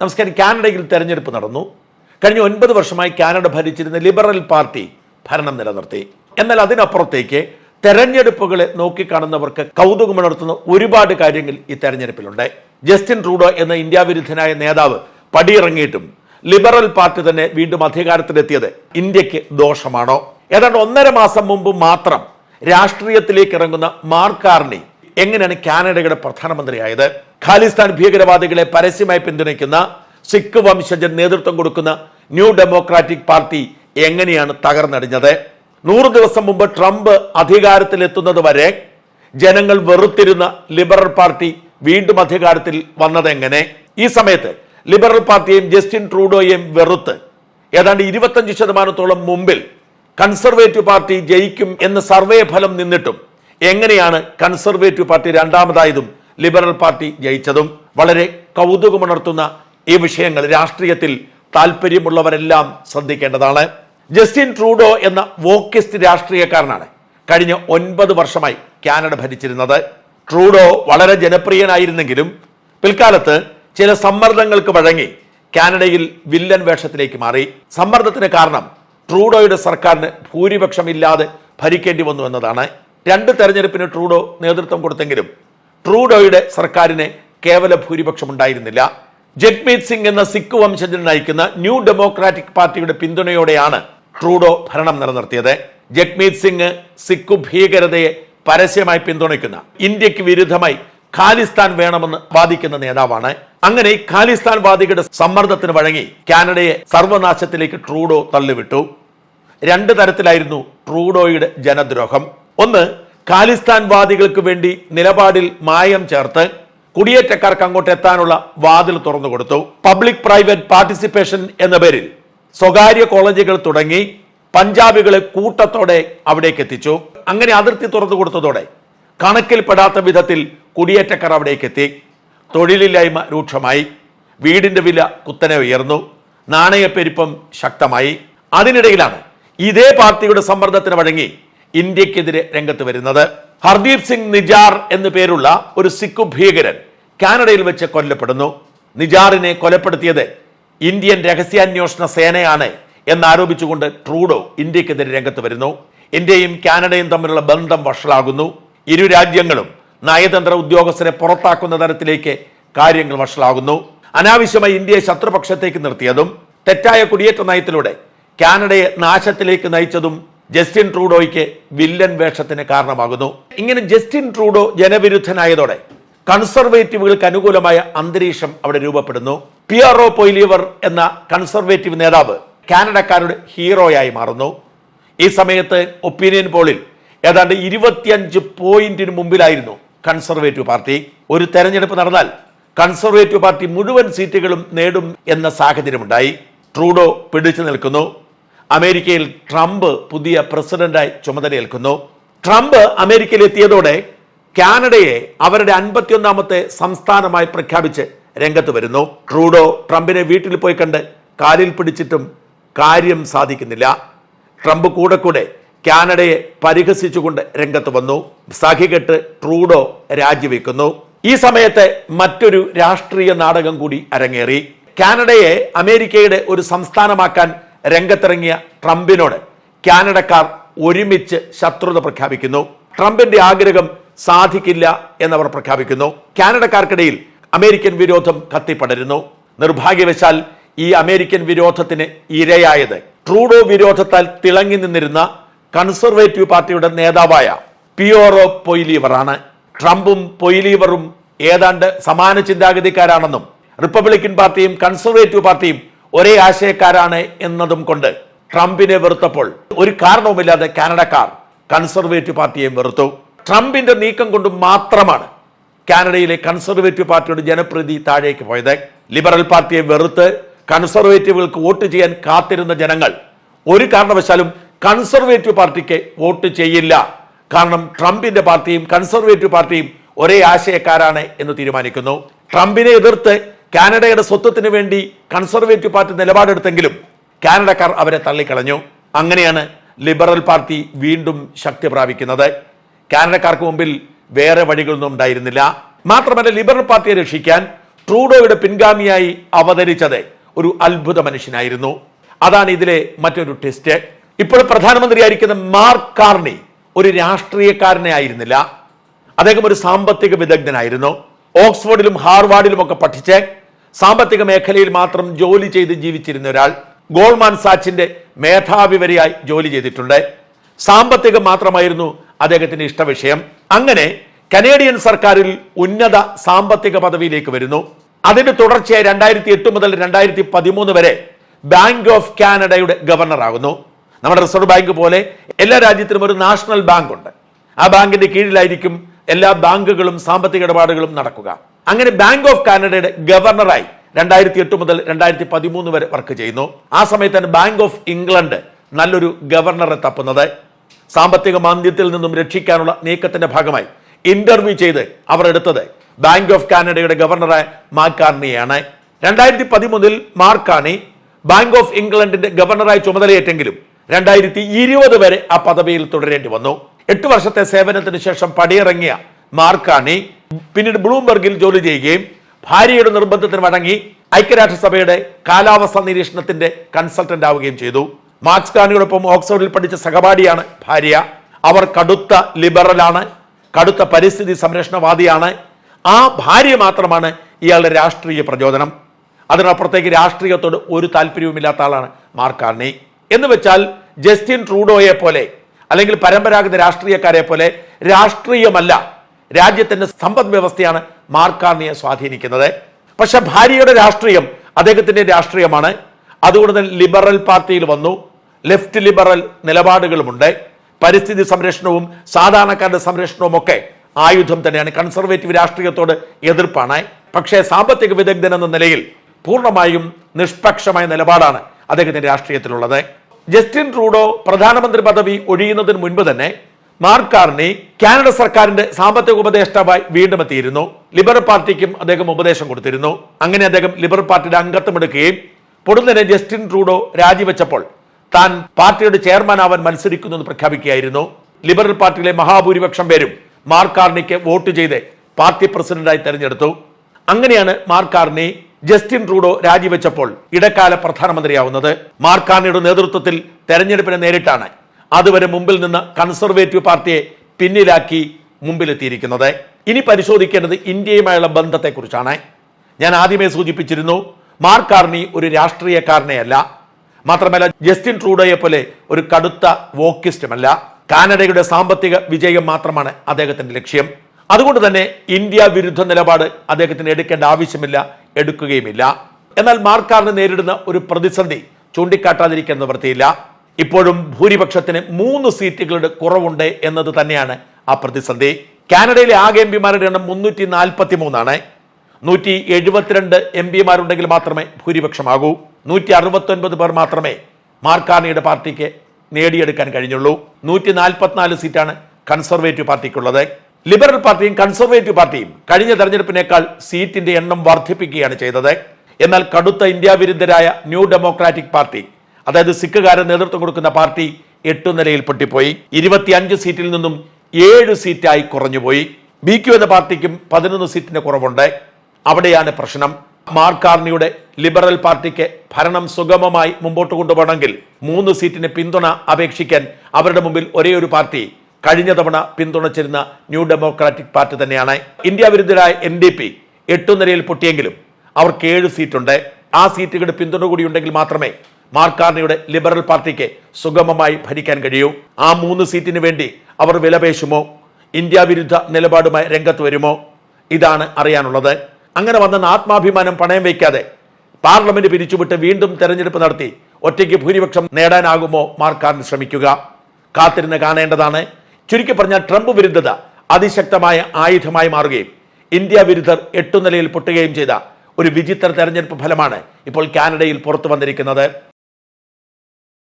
നമസ്കാരം. കാനഡയിൽ തെരഞ്ഞെടുപ്പ് നടന്നു. കഴിഞ്ഞ ഒൻപത് വർഷമായി കാനഡ ഭരിച്ചിരുന്ന ലിബറൽ പാർട്ടി ഭരണം നിലനിർത്തി. എന്നാൽ അതിനപ്പുറത്തേക്ക് തെരഞ്ഞെടുപ്പുകളെ നോക്കിക്കാണുന്നവർക്ക് കൗതുകമുണർത്തുന്ന ഒരുപാട് കാര്യങ്ങൾ ഈ തെരഞ്ഞെടുപ്പിലുണ്ട്. ജസ്റ്റിൻ റൂഡോ എന്ന ഇന്ത്യ വിരുദ്ധനായ നേതാവ് പടിയിറങ്ങിയിട്ടും ലിബറൽ പാർട്ടി തന്നെ വീണ്ടും അധികാരത്തിലെത്തിയത് ഇന്ത്യയ്ക്ക് ദോഷമാണോ? ഏതാണ്ട് ഒന്നര മാസം മുമ്പ് മാത്രം രാഷ്ട്രീയത്തിലേക്ക് ഇറങ്ങുന്ന മാർക്ക് കാർണി എങ്ങനെയാണ് കാനഡയുടെ പ്രധാനമന്ത്രിയായത്? ഖാലിസ്ഥാൻ ഭീകരവാദികളെ പരസ്യമായി പിന്തുണയ്ക്കുന്ന സിഖ് വംശജൻ നേതൃത്വം കൊടുക്കുന്ന ന്യൂ ഡെമോക്രാറ്റിക് പാർട്ടി എങ്ങനെയാണ് തകർന്നടിഞ്ഞത്? നൂറ് ദിവസം മുമ്പ് ട്രംപ് അധികാരത്തിലെത്തുന്നത് വരെ ജനങ്ങൾ വെറുത്തിരുന്ന ലിബറൽ പാർട്ടി വീണ്ടും അധികാരത്തിൽ വന്നത് എങ്ങനെ? ഈ സമയത്ത് ലിബറൽ പാർട്ടിയെയും ജസ്റ്റിൻ ട്രൂഡോയെയും വെറുത്ത് ഏതാണ്ട് ഇരുപത്തഞ്ച് ശതമാനത്തോളം മുമ്പിൽ കൺസർവേറ്റീവ് പാർട്ടി ജയിക്കും എന്ന സർവേ ഫലം നിന്നിട്ടും എങ്ങനെയാണ് കൺസർവേറ്റീവ് പാർട്ടി രണ്ടാമതായതും ലിബറൽ പാർട്ടി ജയിച്ചതും? വളരെ കൗതുകമുണർത്തുന്ന ഈ വിഷയങ്ങൾ രാഷ്ട്രീയത്തിൽ താല്പര്യമുള്ളവരെല്ലാം ശ്രദ്ധിക്കേണ്ടതാണ്. ജസ്റ്റിൻ ട്രൂഡോ എന്ന വോക്കിസ്റ്റ് രാഷ്ട്രീയക്കാരനാണ് കഴിഞ്ഞ ഒൻപത് വർഷമായി കാനഡ ഭരിച്ചിരുന്നത്. ട്രൂഡോ വളരെ ജനപ്രിയനായിരുന്നെങ്കിലും പിൽക്കാലത്ത് ചില സമ്മർദ്ദങ്ങൾക്ക് വഴങ്ങി കാനഡയിൽ വില്ലൻ വേഷത്തിലേക്ക് മാറി. സമ്മർദ്ദത്തിന് കാരണം ട്രൂഡോയുടെ സർക്കാരിന് ഭൂരിപക്ഷമില്ലാതെ ഭരിക്കേണ്ടി വന്നു എന്നതാണ്. രണ്ട് തെരഞ്ഞെടുപ്പിന് ട്രൂഡോ നേതൃത്വം കൊടുത്തെങ്കിലും ട്രൂഡോയുടെ സർക്കാരിന് കേവല ഭൂരിപക്ഷം ഉണ്ടായിരുന്നില്ല. ജഗ്മീത് സിംഗ് എന്ന സിഖ് വംശജൻ നയിക്കുന്ന ന്യൂ ഡെമോക്രാറ്റിക് പാർട്ടിയുടെ പിന്തുണയോടെയാണ് ട്രൂഡോ ഭരണം നിലനിർത്തിയത്. ജഗ്മീത് സിംഗ് സിഖ് ഭീകരതയെ പരസ്യമായി പിന്തുണയ്ക്കുന്ന ഇന്ത്യയ്ക്ക് വിരുദ്ധമായി ഖാലിസ്ഥാൻ വേണമെന്ന് വാദിക്കുന്ന നേതാവാണ്. അങ്ങനെ ഖാലിസ്ഥാൻ വാദികളുടെ സമ്മർദ്ദത്തിന് വഴങ്ങി കാനഡയെ സർവനാശത്തിലേക്ക് ട്രൂഡോ തള്ളിവിട്ടു. രണ്ട് തരത്തിലായിരുന്നു ട്രൂഡോയുടെ ജനദ്രോഹം. ഒന്ന് ഖാലിസ്ഥാൻ വാദികൾക്ക് വേണ്ടി നിലപാടിൽ മായം ചേർത്ത് കുടിയേറ്റക്കാർക്ക് അങ്ങോട്ട് എത്താനുള്ള വാതിൽ തുറന്നു കൊടുത്തു. പബ്ലിക് പ്രൈവറ്റ് പാർട്ടിസിപ്പേഷൻ എന്ന പേരിൽ സ്വകാര്യ കോളേജുകൾ തുടങ്ങി പഞ്ചാബികളെ കൂട്ടത്തോടെ അവിടേക്ക് എത്തിച്ചു. അങ്ങനെ അതിർത്തി തുറന്നു കൊടുത്തതോടെ കണക്കിൽപ്പെടാത്ത വിധത്തിൽ കുടിയേറ്റക്കാർ അവിടേക്ക് എത്തി. തൊഴിലില്ലായ്മ രൂക്ഷമായി. വീടിന്റെ വില കുത്തനെ ഉയർന്നു. നാണയപ്പെരുപ്പം ശക്തമായി. അതിനിടയിലാണ് ഇതേ പാർട്ടിയുടെ സമ്മർദ്ദത്തിന് വഴങ്ങി ഇന്ത്യക്കെതിരെ രംഗത്ത് വരുന്നത്. ഹർദീപ് സിംഗ് നിജാർ എന്നു പേരുള്ള ഒരു സിഖ് ഭീകരൻ കാനഡയിൽ വെച്ച് കൊല്ലപ്പെടുന്നു. നിജാറിനെ കൊലപ്പെടുത്തിയത് ഇന്ത്യൻ രഹസ്യാന്വേഷണ സേനയാണ് എന്നാരോപിച്ചുകൊണ്ട് ട്രൂഡോ ഇന്ത്യക്കെതിരെ രംഗത്ത് വരുന്നു. ഇന്ത്യയും കാനഡയും തമ്മിലുള്ള ബന്ധം വഷളാകുന്നു. ഇരു രാജ്യങ്ങളും നയതന്ത്ര ഉദ്യോഗസ്ഥരെ പുറത്താക്കുന്ന തരത്തിലേക്ക് കാര്യങ്ങൾ വഷളാകുന്നു. അനാവശ്യമായി ഇന്ത്യയെ ശത്രുപക്ഷത്തേക്ക് നിർത്തിയതും തെറ്റായ കുടിയേറ്റ നയത്തിലൂടെ കാനഡയെ നാശത്തിലേക്ക് നയിച്ചതും ജസ്റ്റിൻ ട്രൂഡോയ്ക്ക് വില്ലൻ വേഷത്തിന് കാരണമാകുന്നു. ഇങ്ങനെ ജസ്റ്റിൻ ട്രൂഡോ ജനവിരുദ്ധനായതോടെ കൺസർവേറ്റീവുകൾക്ക് അനുകൂലമായ അന്തരീക്ഷം അവിടെ രൂപപ്പെടുന്നു. പിയറോ പൊയ്ലിയവർ എന്ന കൺസർവേറ്റീവ് നേതാവ് കാനഡക്കാരുടെ ഹീറോയായി മാറുന്നു. ഈ സമയത്ത് ഒപ്പീനിയൻ പോളിൽ ഏതാണ്ട് ഇരുപത്തിയഞ്ച് പോയിന്റിന് മുമ്പിലായിരുന്നു കൺസർവേറ്റീവ് പാർട്ടി. ഒരു തെരഞ്ഞെടുപ്പ് നടന്നാൽ കൺസർവേറ്റീവ് പാർട്ടി മുഴുവൻ സീറ്റുകളും നേടും എന്ന സാഹചര്യമുണ്ടായി. ട്രൂഡോ പിടിച്ചു നിൽക്കുന്നു. അമേരിക്കയിൽ ട്രംപ് പുതിയ പ്രസിഡന്റായി ചുമതലയേൽക്കുന്നു. ട്രംപ് അമേരിക്കയിൽ എത്തിയതോടെ കാനഡയെ അവരുടെ അൻപത്തിയൊന്നാമത്തെ സംസ്ഥാനമായി പ്രഖ്യാപിച്ച് രംഗത്ത് വരുന്നു. ട്രൂഡോ ട്രംപിനെ വീട്ടിൽ പോയി കണ്ട് കാലിൽ പിടിച്ചിട്ടും കാര്യം സാധിക്കുന്നില്ല. ട്രംപ് കൂടെ കൂടെ കാനഡയെ പരിഹസിച്ചുകൊണ്ട് രംഗത്ത് വന്നു. സഖികെട്ട് ട്രൂഡോ രാജിവെക്കുന്നു. ഈ സമയത്ത് മറ്റൊരു രാഷ്ട്രീയ നാടകം കൂടി അരങ്ങേറി. കാനഡയെ അമേരിക്കയുടെ ഒരു സംസ്ഥാനമാക്കാൻ രംഗത്തിറങ്ങിയ ട്രംപിനോട് കാനഡക്കാർ ഒരുമിച്ച് ശത്രുത പ്രഖ്യാപിക്കുന്നു. ട്രംപിന്റെ ആഗ്രഹം സാധിക്കില്ല എന്നവർ പ്രഖ്യാപിക്കുന്നു. കാനഡക്കാർക്കിടയിൽ അമേരിക്കൻ വിരോധം കത്തിപ്പടരുന്നു. നിർഭാഗ്യവശാൽ ഈ അമേരിക്കൻ വിരോധത്തിന് ഇരയായത് ട്രൂഡോ വിരോധത്താൽ തിളങ്ങി നിന്നിരുന്ന കൺസർവേറ്റീവ് പാർട്ടിയുടെ നേതാവായ പിയോറോ പൊയ്ലീവറാണ്. ട്രംപും പൊയ്ലീവറും ഏതാണ്ട് സമാന ചിന്താഗതിക്കാരാണെന്നും റിപ്പബ്ലിക്കൻ പാർട്ടിയും കൺസർവേറ്റീവ് പാർട്ടിയും ഒരേ ആശയക്കാരാണ് എന്നതും കൊണ്ട് ട്രംപിനെ വെറുത്തപ്പോൾ ഒരു കാരണവുമില്ലാതെ കാനഡക്കാർ കൺസർവേറ്റീവ് പാർട്ടിയെ വെറുത്തു. ട്രംപിന്റെ നീക്കം കൊണ്ട് മാത്രമാണ് കാനഡയിലെ കൺസർവേറ്റീവ് പാർട്ടിയുടെ ജനപ്രീതി താഴേക്ക് പോയത്. ലിബറൽ പാർട്ടിയെ വെറുത്ത് കൺസർവേറ്റീവുകൾക്ക് വോട്ട് ചെയ്യാൻ കാത്തിരുന്ന ജനങ്ങൾ ഒരു കാരണവശാലും കൺസർവേറ്റീവ് പാർട്ടിക്ക് വോട്ട് ചെയ്യില്ല. കാരണം ട്രംപിന്റെ പാർട്ടിയും കൺസർവേറ്റീവ് പാർട്ടിയും ഒരേ ആശയക്കാരാണ് എന്ന് തീരുമാനിക്കുന്നു. ട്രംപിനെ എതിർത്ത് കാനഡയുടെ സ്വത്വത്തിന് വേണ്ടി കൺസർവേറ്റീവ് പാർട്ടി നിലപാടെടുത്തെങ്കിലും കാനഡക്കാർ അവരെ തള്ളിക്കളഞ്ഞു. അങ്ങനെയാണ് ലിബറൽ പാർട്ടി വീണ്ടും ശക്തി പ്രാപിക്കുന്നത്. കാനഡക്കാർക്ക് മുമ്പിൽ വേറെ വഴികളൊന്നും ഉണ്ടായിരുന്നില്ല. മാത്രമല്ല ലിബറൽ പാർട്ടിയെ രക്ഷിക്കാൻ ട്രൂഡോയുടെ പിൻഗാമിയായി അവതരിച്ചത് ഒരു അത്ഭുത മനുഷ്യനായിരുന്നു. അതാണ് ഇതിലെ മറ്റൊരു ടെസ്റ്റ് ഇപ്പോൾ പ്രധാനമന്ത്രിയായിരിക്കുന്ന മാർക്ക് കാർണി ഒരു രാഷ്ട്രീയക്കാരനെ ആയിരുന്നില്ല. അദ്ദേഹം ഒരു സാമ്പത്തിക വിദഗ്ധനായിരുന്നു. ഓക്സ്ഫോർഡിലും ഹാർവാർഡിലും ഒക്കെ പഠിച്ച് സാമ്പത്തിക മേഖലയിൽ മാത്രം ജോലി ചെയ്ത് ജീവിച്ചിരുന്ന ഒരാൾ ഗോൾമാൻ സാച്ചിന്റെ മേധാവി വരെയായി ജോലി ചെയ്തിട്ടുണ്ട്. സാമ്പത്തികം മാത്രമായിരുന്നു അദ്ദേഹത്തിന്റെ ഇഷ്ടവിഷയം. അങ്ങനെ കനേഡിയൻ സർക്കാരിൽ ഉന്നത സാമ്പത്തിക പദവിയിലേക്ക് വരുന്നു. അതിന്റെ തുടർച്ചയായി രണ്ടായിരത്തി എട്ട് മുതൽ രണ്ടായിരത്തി പതിമൂന്ന് വരെ ബാങ്ക് ഓഫ് കാനഡയുടെ ഗവർണർ ആകുന്നു. നമ്മുടെ റിസർവ് ബാങ്ക് പോലെ എല്ലാ രാജ്യത്തിനും ഒരു നാഷണൽ ബാങ്ക് ഉണ്ട് ആ ബാങ്കിന്റെ കീഴിലായിരിക്കും എല്ലാ ബാങ്കുകളും സാമ്പത്തിക ഇടപാടുകളും നടക്കുക. അങ്ങനെ ബാങ്ക് ഓഫ് കാനഡയുടെ ഗവർണറായി രണ്ടായിരത്തി എട്ട് മുതൽ രണ്ടായിരത്തി പതിമൂന്ന് വരെ വർക്ക് ചെയ്യുന്നു. ആ സമയത്താണ് ബാങ്ക് ഓഫ് ഇംഗ്ലണ്ട് നല്ലൊരു ഗവർണറെ തപ്പുന്നത്. സാമ്പത്തിക മാന്ദ്യത്തിൽ നിന്നും രക്ഷിക്കാനുള്ള നീക്കത്തിന്റെ ഭാഗമായി ഇന്റർവ്യൂ ചെയ്ത് അവർ എടുത്തത് ബാങ്ക് ഓഫ് കാനഡയുടെ ഗവർണറായ മാർക്കാർണിയാണ് രണ്ടായിരത്തി പതിമൂന്നിൽ മാർക്കാണി ബാങ്ക് ഓഫ് ഇംഗ്ലണ്ടിന്റെ ഗവർണറായി ചുമതലയേറ്റെങ്കിലും രണ്ടായിരത്തി ഇരുപത് വരെ ആ പദവിയിൽ തുടരേണ്ടി വന്നു. എട്ട് വർഷത്തെ സേവനത്തിന് ശേഷം പടിയിറങ്ങിയ മാർക്കാണി പിന്നീട് ബ്ലൂംബർഗിൽ ജോലി ചെയ്യുകയും ഭാര്യയുടെ നിർബന്ധത്തിന് വഴങ്ങി ഐക്യരാഷ്ട്രസഭയുടെ കാലാവസ്ഥ നിരീക്ഷണത്തിന്റെ കൺസൾട്ടന്റ് ആവുകയും ചെയ്തു. മാർക്സ് കാണിയോടൊപ്പം ഓക്സ്ഫോർഡിൽ പഠിച്ച സഹപാഠിയാണ് ഭാര്യ. അവർ കടുത്ത ലിബറലാണ് കടുത്ത പരിസ്ഥിതി സംരക്ഷണവാദിയാണ്. ആ ഭാര്യ മാത്രമാണ് ഇയാളുടെ രാഷ്ട്രീയ പ്രചോദനം. അതിനപ്പുറത്തേക്ക് രാഷ്ട്രീയത്തോട് ഒരു താല്പര്യവുമില്ലാത്ത ആളാണ് മാർക്കാർണി എന്ന് വെച്ചാൽ ജസ്റ്റിൻ ട്രൂഡോയെ പോലെ അല്ലെങ്കിൽ പരമ്പരാഗത രാഷ്ട്രീയക്കാരെ പോലെ രാഷ്ട്രീയമല്ല രാജ്യത്തിന്റെ സമ്പദ് വ്യവസ്ഥയാണ് മാർക്കാർണിയെ സ്വാധീനിക്കുന്നത്. പക്ഷെ ഭാര്യയുടെ രാഷ്ട്രീയം അദ്ദേഹത്തിന്റെ രാഷ്ട്രീയമാണ്. അതുകൊണ്ട് തന്നെ ലിബറൽ പാർട്ടിയിൽ വന്നു. ലെഫ്റ്റ് ലിബറൽ നിലപാടുകളുമുണ്ട്. പരിസ്ഥിതി സംരക്ഷണവും സാധാരണക്കാരുടെ സംരക്ഷണവും ഒക്കെ ആയുധം തന്നെയാണ്. കൺസർവേറ്റീവ് രാഷ്ട്രീയത്തോട് എതിർപ്പാണ്. പക്ഷേ സാമ്പത്തിക വിദഗ്ധൻ എന്ന നിലയിൽ പൂർണമായും നിഷ്പക്ഷമായ നിലപാടാണ് അദ്ദേഹത്തിന്റെ രാഷ്ട്രീയത്തിലുള്ളത്. ജസ്റ്റിൻ ട്രൂഡോ പ്രധാനമന്ത്രി പദവി ഒഴിയുന്നതിന് മുൻപ് തന്നെ മാർക്ക് കാർണി കാനഡ സർക്കാരിന്റെ സാമ്പത്തിക ഉപദേഷ്ടാവായി വീണ്ടും എത്തിയിരുന്നു. ലിബറൽ പാർട്ടിക്കും അദ്ദേഹം ഉപദേശം കൊടുത്തിരുന്നു. അങ്ങനെ അദ്ദേഹം ലിബറൽ പാർട്ടിയുടെ അംഗത്വം എടുക്കുകയും പൊടുന്നനെ ജസ്റ്റിൻ ട്രൂഡോ രാജിവെച്ചപ്പോൾ താൻ പാർട്ടിയുടെ ചെയർമാൻ ആവാൻ മത്സരിക്കുന്നു എന്ന് പ്രഖ്യാപിക്കുകയായിരുന്നു. ലിബറൽ പാർട്ടിയിലെ മഹാഭൂരിപക്ഷം പേരും മാർക്ക് കാർണിക്ക് വോട്ട് ചെയ്ത് പാർട്ടി പ്രസിഡന്റായി തെരഞ്ഞെടുത്തു. അങ്ങനെയാണ് മാർക്ക് കാർണി ജസ്റ്റിൻ ട്രൂഡോ രാജിവെച്ചപ്പോൾ ഇടക്കാല പ്രധാനമന്ത്രിയാവുന്നത്. മാർക്കാർണിയുടെ നേതൃത്വത്തിൽ തെരഞ്ഞെടുപ്പിനെ നേരിട്ടാണ് അതുവരെ മുമ്പിൽ നിന്ന് കൺസർവേറ്റീവ് പാർട്ടിയെ പിന്നിലാക്കി മുമ്പിലെത്തിയിരിക്കുന്നത്. ഇനി പരിശോധിക്കേണ്ടത് ഇന്ത്യയുമായുള്ള ബന്ധത്തെക്കുറിച്ചാണ്. ഞാൻ ആദ്യമേ സൂചിപ്പിച്ചിരുന്നു മാർക്ക് കാർണി ഒരു രാഷ്ട്രീയക്കാരനെയല്ല. മാത്രമല്ല ജസ്റ്റിൻ ട്രൂഡോയെ പോലെ ഒരു കടുത്ത വോക്കിസ്റ്റുമല്ല. കാനഡയുടെ സാമ്പത്തിക വിജയം മാത്രമാണ് അദ്ദേഹത്തിന്റെ ലക്ഷ്യം. അതുകൊണ്ട് തന്നെ ഇന്ത്യ വിരുദ്ധ നിലപാട് അദ്ദേഹത്തിന് എടുക്കേണ്ട ആവശ്യമില്ല എടുക്കുകയുമില്ല. എന്നാൽ മാർക്കാറിന് നേരിടുന്ന ഒരു പ്രതിസന്ധി ചൂണ്ടിക്കാട്ടാതിരിക്കാൻ നിവൃത്തിയില്ല. ഇപ്പോഴും ഭൂരിപക്ഷത്തിന് മൂന്ന് സീറ്റുകളുടെ കുറവുണ്ട് എന്നത് തന്നെയാണ് ആ പ്രതിസന്ധി. കാനഡയിലെ ആകെ എം പിമാരുടെ എണ്ണം മുന്നൂറ്റി നാൽപ്പത്തി മൂന്നാണ് നൂറ്റി എഴുപത്തിരണ്ട് എം പിമാരുണ്ടെങ്കിൽ മാത്രമേ ഭൂരിപക്ഷമാകൂ. നൂറ്റി അറുപത്തി ഒൻപത് പേർ മാത്രമേ മാർക്കാണിയുടെ പാർട്ടിക്ക് നേടിയെടുക്കാൻ കഴിഞ്ഞുള്ളൂ. നൂറ്റി നാൽപ്പത്തിനാല് സീറ്റാണ് കൺസർവേറ്റീവ് പാർട്ടിക്കുള്ളത്. ലിബറൽ പാർട്ടിയും കൺസർവേറ്റീവ് പാർട്ടിയും കഴിഞ്ഞ തെരഞ്ഞെടുപ്പിനേക്കാൾ സീറ്റിന്റെ എണ്ണം വർദ്ധിപ്പിക്കുകയാണ് ചെയ്തത്. എന്നാൽ കടുത്ത ഇന്ത്യ വിരുദ്ധരായ ന്യൂ ഡെമോക്രാറ്റിക് പാർട്ടി അതായത് സിഖുകാരൻ നേതൃത്വം കൊടുക്കുന്ന പാർട്ടി എട്ടു നിലയിൽ പൊട്ടിപ്പോയി. ഇരുപത്തിയഞ്ച് സീറ്റിൽ നിന്നും ഏഴ് സീറ്റായി കുറഞ്ഞുപോയി. ബി ക്യു എന്ന പാർട്ടിക്കും പതിനൊന്ന് സീറ്റിന്റെ കുറവുണ്ട്. അവിടെയാണ് പ്രശ്നം. മാർക്കാർണിയുടെ ലിബറൽ പാർട്ടിക്ക് ഭരണം സുഗമമായി മുമ്പോട്ട് കൊണ്ടുപോകണമെങ്കിൽ മൂന്ന് സീറ്റിന് പിന്തുണ അപേക്ഷിക്കാൻ അവരുടെ മുമ്പിൽ ഒരേ ഒരു പാർട്ടി കഴിഞ്ഞ തവണ പിന്തുണച്ചിരുന്ന ന്യൂ ഡെമോക്രാറ്റിക് പാർട്ടി തന്നെയാണ്. ഇന്ത്യ വിരുദ്ധരായ എൻ ഡി പി എട്ടു നിലയിൽ പൊട്ടിയെങ്കിലും അവർക്ക് ഏഴ് സീറ്റുണ്ട്. ആ സീറ്റുകളുടെ പിന്തുണ കൂടി ഉണ്ടെങ്കിൽ മാത്രമേ മാർക്കാർണിയുടെ ലിബറൽ പാർട്ടിക്ക് സുഗമമായി ഭരിക്കാൻ കഴിയൂ. ആ മൂന്ന് സീറ്റിന് വേണ്ടി അവർ വിലപേശുമോ? ഇന്ത്യ വിരുദ്ധ നിലപാടുമായി രംഗത്ത് വരുമോ? ഇതാണ് അറിയാനുള്ളത്. അങ്ങനെ വന്ന ആത്മാഭിമാനം പണയം വയ്ക്കാതെ പാർലമെന്റ് പിരിച്ചുവിട്ട് വീണ്ടും തെരഞ്ഞെടുപ്പ് നടത്തി ഒറ്റയ്ക്ക് ഭൂരിപക്ഷം നേടാനാകുമോ മാർക്കാറിന് ശ്രമിക്കുക. കാത്തിരുന്ന് കാണേണ്ടതാണ്. ചുരുക്കി പറഞ്ഞാൽ ട്രംപ് വിരുദ്ധത അതിശക്തമായ ആയുധമായി മാറുകയും ഇന്ത്യ വിരുദ്ധർ എട്ടു നിലയിൽ പൊട്ടുകയും ചെയ്ത ഒരു വിചിത്ര തെരഞ്ഞെടുപ്പ് ഫലമാണ് ഇപ്പോൾ കാനഡയിൽ പുറത്തു വന്നിരിക്കുന്നത്.